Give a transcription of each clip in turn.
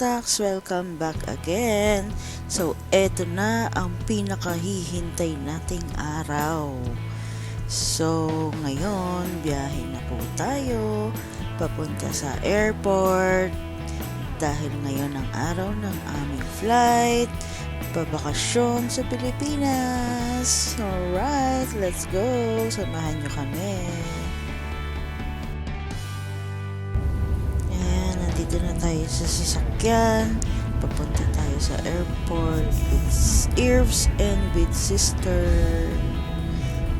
Tax! Welcome back again! So, eto na ang pinakahihintay nating araw. So, ngayon, biyahe na po tayo papunta sa airport dahil ngayon ang araw ng aming flight pabakasyon sa Pilipinas. Alright, let's go! Samahan nyo kami. Nandito na tayo sa sasakyan. Papunta tayo sa airport with Irvs and with sister.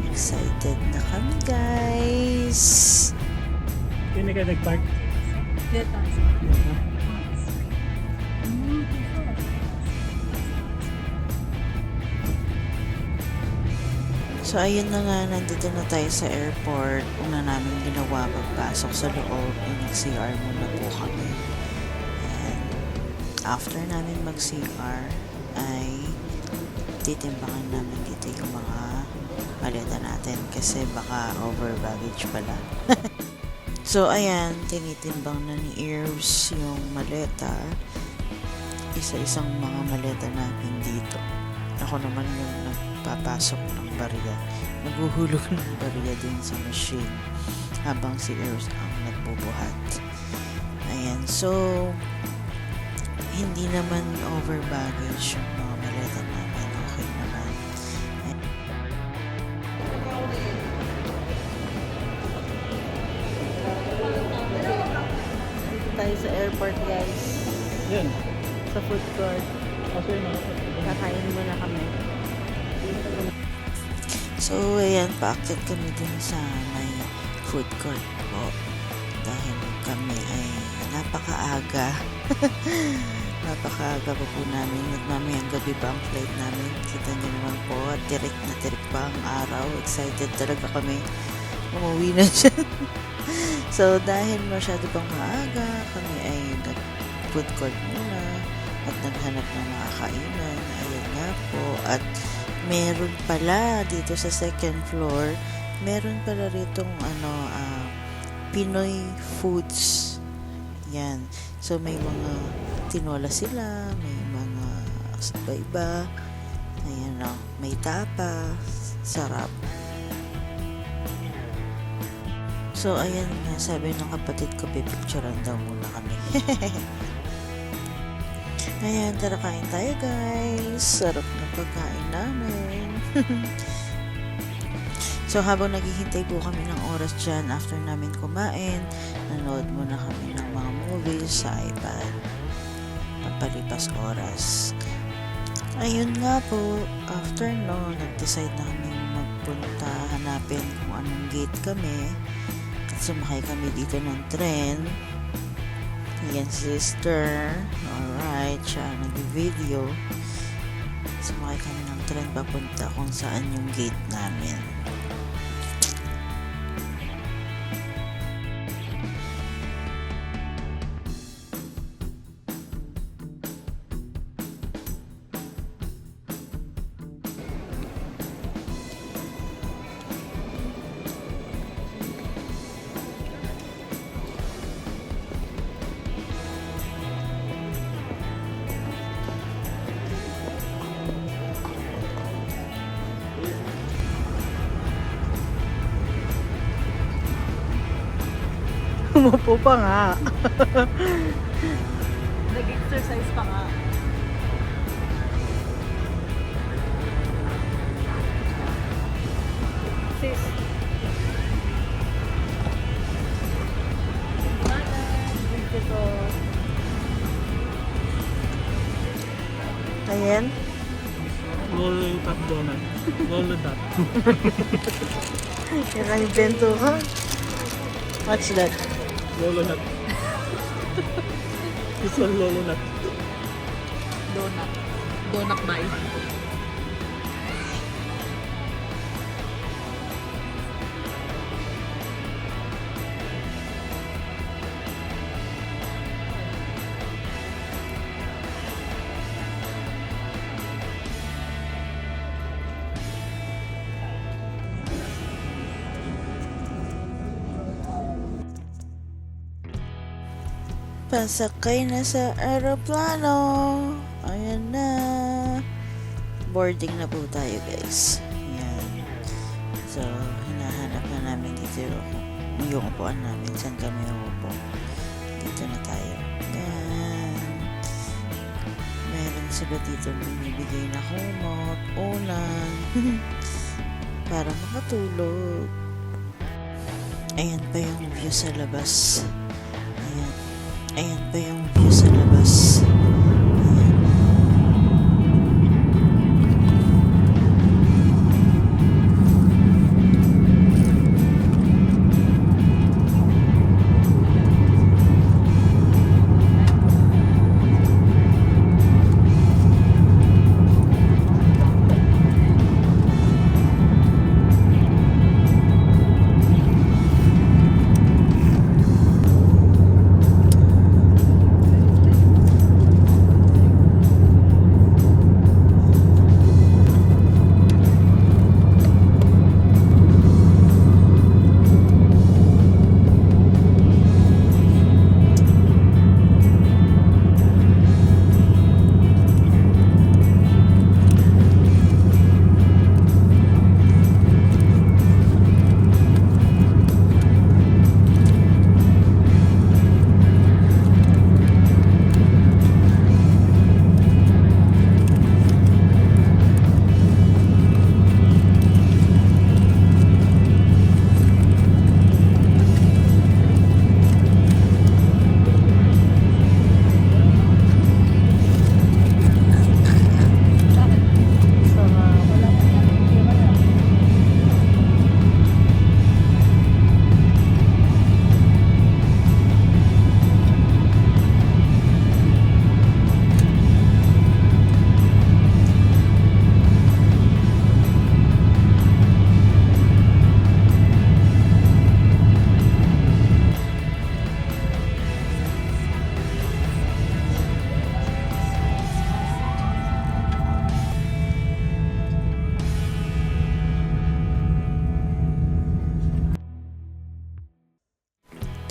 Excited na kami, guys. Hindi ka nag-park. Dito. So, ayun na nga, nandito na tayo sa airport. Una namin ginawa pagpasok sa loob, nag-CR muna po kami. And after namin mag-CR, ay titimbangan namin dito yung mga maleta natin kasi baka over baggage pala. so, ayan, tinitimbang na ni Ears yung maleta. Isa-isang mga maleta namin dito. Ako naman yung nagpapasok ng barya. Naghuhulog ng barya din sa machine habang si Earth ang nagbubuhat. Ayan, so hindi naman over baggage yung mga maleta namin. Okay naman. Dito tayo sa airport guys. Yan. Sa food court. Kasi mga Kakain muna kami. So, ayan, paakyat kami dun sa may food court po. Dahil kami ay napakaaga. napakaaga pa po namin. At mamayang gabi pa ang flight namin. Kita niyo naman po, tirik na tirik pa ang araw. Excited talaga kami. Umuwi na siya. so, dahil masyado pang maaga, kami ay nag-food court muna at naghanap ng mga kainan. Ayan nga po. At meron pala dito sa second floor, meron pala ritong ano, ah, Pinoy foods. Yan. So, may mga tinola sila, may mga iba-iba. Ayan o. May tapa. Sarap. So, ayan nga. Sabi ng kapatid ko, pipicturean daw muna kami. Ayan, tara kain tayo guys. Sarap na pagkain namin. so, habang naghihintay po kami ng oras dyan after namin kumain, nanood muna kami ng mga movies sa iPad. Pampalipas oras. Ayun nga po, after no, nag-decide na kami magpunta, hanapin kung anong gate kami. At sumakay kami dito ng tren. Yan, sister. Alright, siya nag-video. Sumakay kami ng tren papunta kung saan yung gate namin. Umupo pa nga. Nag-exercise pa nga. Sis. Ayan. Lollipop donut. Lollipop. Yung kanyang bento ka. What's that? Lolonut. This one lolonut. Donut. Donut bite. Pasakay na sa aeroplano. Ayan na. Boarding na po tayo guys. Ayan. So, hinahanap na namin dito yung, yung upuan namin. Saan kami uupo. Dito na tayo. Ayan. Meron sila dito binibigay na kumot, unan. para makatulog. Ayan pa yung view sa labas. Ayan. Ayan pa yung view sa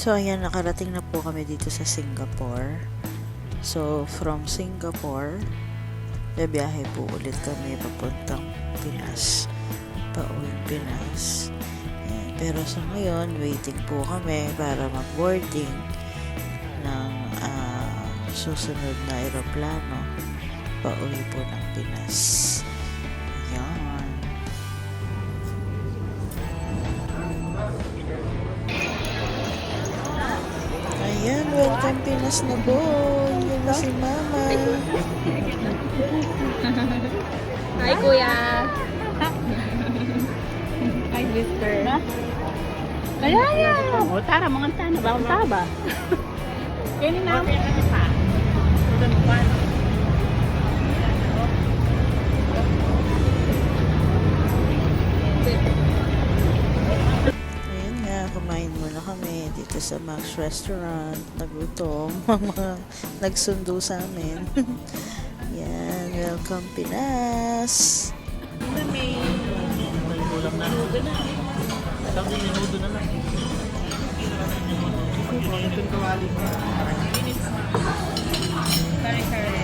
So, ayan, nakarating na po kami dito sa Singapore. So, from Singapore, babiyahe po ulit kami papuntang Pinas. Pauwing Pinas. Ayan. Pero sa ngayon, waiting po kami para mag-boarding ng ah, susunod na aeroplano pauwi po ng Pinas. Ayan. Ayan, welcome Pinas na po. Yan na si Mama. Hi, Kuya. Hi, Mister. Kaya yan. O, tara, mga tana ba? Ang taba. Kaya na ako. sa Max Restaurant. Nagutom ang mga nagsundo sa amin. Yan, welcome Pinas! Kulang na. Isang minuto na lang. Kare-kare.